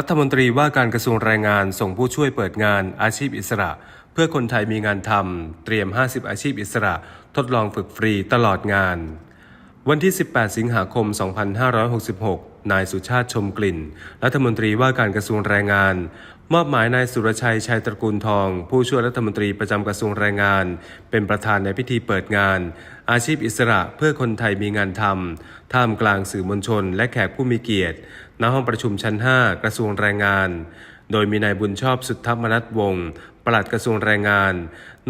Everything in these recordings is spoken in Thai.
รัฐมนตรีว่าการกระทรวงแรงงานส่งผู้ช่วยเปิดงานอาชีพอิสระ เพื่อคนไทยมีงานทำเตรียม 50 อาชีพอิสระ ทดลองฝึกฟรีตลอดงาน วันที่ 18 สิงหาคม 2566 นายสุชาติชมกลิ่น รัฐมนตรีว่าการกระทรวงแรงงาน มอบหมายนายสุรชัยชัยตระกูลทอง ผู้ช่วยรัฐมนตรีประจำกระทรวงแรงงาน เป็นประธานในพิธีเปิดงาน อาชีพอิสระเพื่อคนไทยมีงานทำท่ามกลางสื่อมวลชน และแขกผู้มีเกียรติณห้องประชุมชั้น 5 กระทรวงแรงงาน โดยมีนายบุญชอบสุทธมนัทวงศ์ปลัดกระทรวงแรงงาน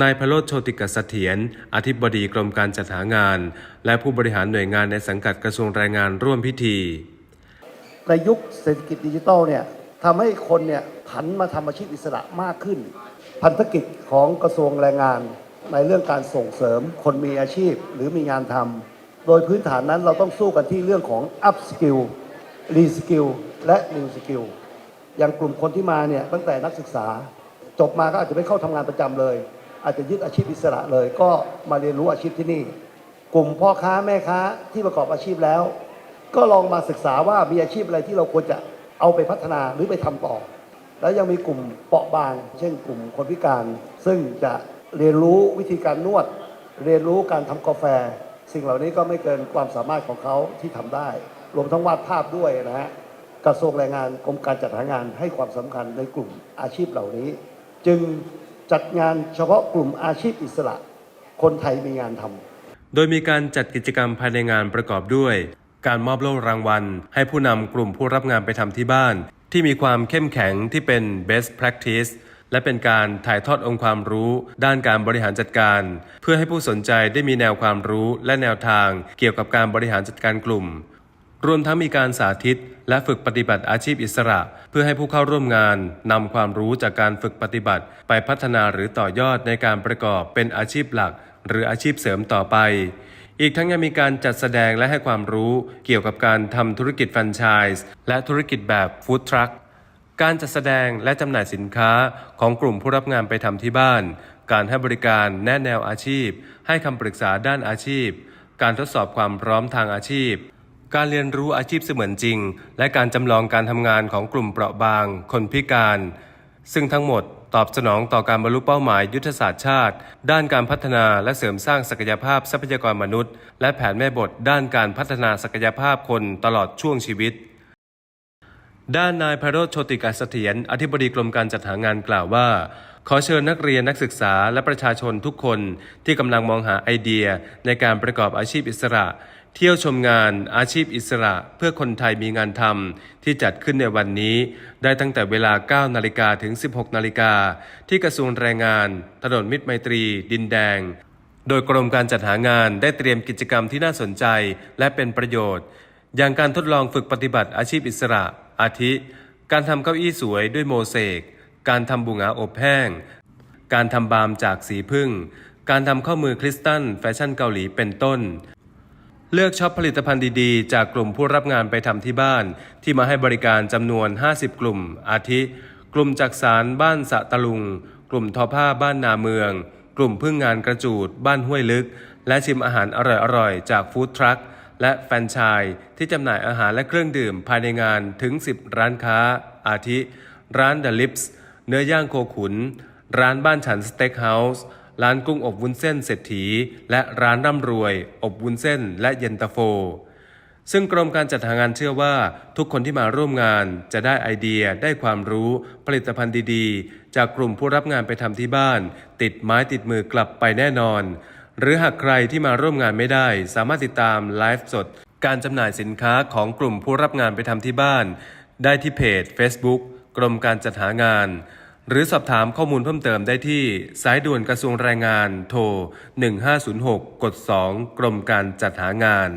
นายพโรธโชติกเสถียร อธิบดีกรมการจัดหางาน และผู้บริหารหน่วยงานในสังกัดกระทรวงแรงงานร่วมพิธี ในยุคเศรษฐกิจดิจิทัลเนี่ยทำให้คนเนี่ยผันมาทำอาชีพอิสระมากขึ้น พันธกิจของกระทรวงแรงงาน ในเรื่องการส่งเสริมคนมีอาชีพหรือมีงานทำโดยพื้นฐานนั้นเราต้องสู้กันที่เรื่องของ up skill re skill และ new skill อย่างกลุ่มคนที่มาเนี่ยตั้งแต่นักศึกษา จบมาก็อาจจะไม่เข้าทำงานประจำเลย อาจจะยึดอาชีพอิสระเลย ก็มาเรียนรู้อาชีพที่นี่ กลุ่มพ่อค้าแม่ค้าที่ประกอบอาชีพแล้ว ก็ลองมาศึกษาว่ามีอาชีพอะไรที่เราควรจะเอาไปพัฒนาหรือไปทำต่อ แล้วยังมีกลุ่มเปราะบาง เช่นกลุ่มคนพิการ ซึ่งจะเรียนรู้วิธีการนวด เรียนรู้การทำกาแฟ สิ่งเหล่านี้ก็ไม่เกินความสามารถของเขาที่ทำได้ รวมทั้งวาดภาพด้วยนะฮะกระทรวงแรงงานกรมการจัดหางานให้ความสำคัญในกลุ่มอาชีพเหล่านี้ จึงจัดงานเฉพาะกลุ่มอาชีพอิสระ คนไทยมีงานทำโดยมีการจัดกิจกรรมภายในงานประกอบด้วย การมอบโล่รางวัล ให้ผู้นำกลุ่มผู้รับงานไปทำที่บ้าน ที่มีความเข้มแข็งที่เป็น best practice และเป็นการถ่ายทอดองค์ความรู้ ด้านการบริหารจัดการ เพื่อให้ผู้สนใจได้มีแนวความรู้และแนวทาง เกี่ยวกับการบริหารจัดการกลุ่ม รวมทั้งมีการสาธิต และฝึกปฏิบัติอาชีพอิสระ เพื่อให้ผู้เข้าร่วมงานนำความรู้จากการฝึกปฏิบัติ ไปพัฒนาหรือต่อยอดในการประกอบเป็นอาชีพหลัก หรืออาชีพเสริมต่อไป อีกทั้งยังมีการจัดแสดงและให้ความรู้เกี่ยวกับการทำธุรกิจแฟรนไชส์และธุรกิจแบบฟู้ดทรัคการจัดแสดงและจำหน่ายสินค้าของกลุ่มผู้รับงานไปทำที่บ้าน การให้บริการแนะแนวอาชีพ ให้คำปรึกษาด้านอาชีพ การทดสอบความพร้อมทางอาชีพ การเรียนรู้อาชีพเสมือนจริง และการจำลองการทำงานของกลุ่มเปราะบาง คนพิการ ซึ่งทั้งหมด ตอบสนองต่อการบรรลุเป้าหมายยุทธศาสตร์ชาติ ด้านการพัฒนาและเสริมสร้างศักยภาพทรัพยากรมนุษย์ และแผนแม่บทด้านการพัฒนาศักยภาพคนตลอดช่วงชีวิต ด้านนายไพโรธโชติกาเสถียรอธิบดีกรมการจัดหางานกล่าวว่า ขอเชิญนักเรียนนักศึกษาและประชาชนทุกคนที่กำลังมองหาไอเดียในการประกอบอาชีพอิสระ เที่ยวชมงานอาชีพอิสระเพื่อคนไทยมีงานทำที่จัดขึ้นในวันนี้ ได้ตั้งแต่เวลา 9 นาฬิกาถึง 16 นาฬิกาที่กระทรวงแรงงาน ถนนมิตรไมตรี ดินแดง โดยกรมการจัดหางานได้เตรียมกิจกรรมที่น่าสนใจและเป็นประโยชน์ อย่างการทดลองฝึกปฏิบัติอาชีพอิสระ อาทิ การทำเก้าอี้สวยด้วยโมเสก การทำบุงาอบแห้ง การทำบามจากสีพึ่ง การทำข้อมือคริสตัลแฟชั่นเกาหลีเป็นต้น เลือกช็อปผลิตภัณฑ์ดีๆ จากกลุ่มผู้รับงานไปทำที่บ้าน ที่มาให้บริการจำนวน 50 กลุ่ม อาทิ กลุ่มจักสารบ้านสะตะลุง กลุ่มทอผ้าบ้านนาเมือง กลุ่มพึ่งงานกระจูด บ้านห้วยลึก และชิมอาหารอร่อยๆ จากฟู้ดทรัคและแฟนชส์ที่จำหน่ายอาหารและเครื่องดื่มภายในงานถึง 10 ร้านค้า อาทิ ร้าน The Lips เนื้อย่างโคขุน ร้านบ้านฉันสเต็กเฮาส์ ร้านกุ้งอบวุ้นเส้นเศรษฐี และร้านร่ำรวย อบวุ้นเส้น และเย็นตาโฟ ซึ่งกรมการจัดหางานเชื่อว่า ทุกคนที่มาร่วมงานจะได้ไอเดียได้ความรู้ผลิตภัณฑ์ดีๆ จากกลุ่มผู้รับงานไปทำที่บ้าน ติดไม้ติดมือกลับไปแน่นอน หรือหากใครที่มาร่วมงานไม่ได้ สามารถติดตามไลฟ์สด การจำหน่ายสินค้าของกลุ่มผู้รับงานไปทำที่บ้าน ได้ที่เพจ Facebook กรมการจัดหางาน หรือสอบถามข้อมูลเพิ่มเติมได้ที่สายด่วนกระทรวงแรงงานโทร 1506 กด 2 กรมการจัดหางาน